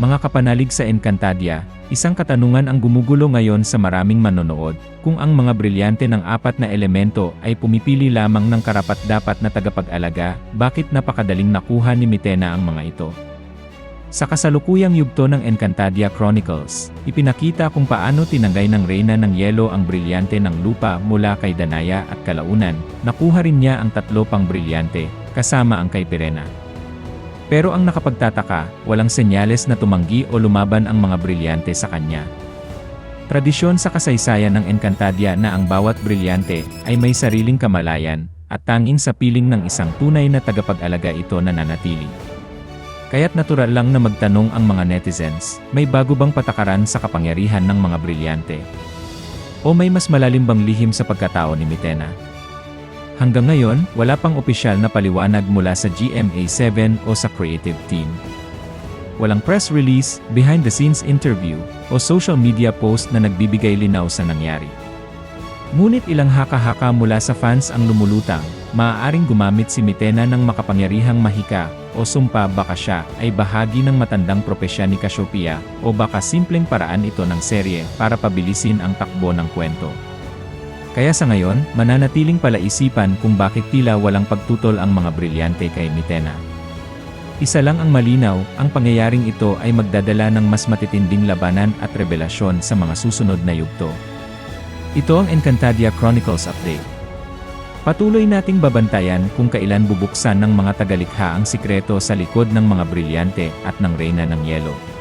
Mga kapanalig sa Encantadia, isang katanungan ang gumugulo ngayon sa maraming manonood, kung ang mga brilyante ng apat na elemento ay pumipili lamang ng karapat-dapat na tagapag-alaga, bakit napakadaling nakuha ni Mitena ang mga ito? Sa kasalukuyang yugto ng Encantadia Chronicles, ipinakita kung paano tinanggay ng Reyna ng Yelo ang brilyante ng lupa mula kay Danaya at Kalaunan, nakuha rin niya ang tatlo pang brilyante, kasama ang kay Pirena. Pero ang nakapagtataka, walang senyales na tumanggi o lumaban ang mga brilyante sa kanya. Tradisyon sa kasaysayan ng Encantadia na ang bawat brilyante ay may sariling kamalayan, at tanging sa piling ng isang tunay na tagapag-alaga ito nananatili. Kaya't natural lang na magtanong ang mga netizens, may bago bang patakaran sa kapangyarihan ng mga brilyante? O may mas malalim bang lihim sa pagkatao ni Mitena? Hanggang ngayon, wala pang opisyal na paliwanag mula sa GMA7 o sa creative team. Walang press release, behind-the-scenes interview, o social media post na nagbibigay linaw sa nangyari. Ngunit ilang haka-haka mula sa fans ang lumulutang, maaaring gumamit si Mitena ng makapangyarihang mahika, o sumpa baka siya ay bahagi ng matandang propesya ni Cassiopeia, o baka simpleng paraan ito ng serye para pabilisin ang takbo ng kwento. Kaya sa ngayon, mananatiling palaisipan kung bakit tila walang pagtutol ang mga brilyante kay Mitena. Isa lang ang malinaw, ang pangyayaring ito ay magdadala ng mas matitinding labanan at revelasyon sa mga susunod na yugto. Ito ang Encantadia Chronicles Update. Patuloy nating babantayan kung kailan bubuksan ng mga tagalikha ang sikreto sa likod ng mga brilyante at ng Reyna ng Yelo.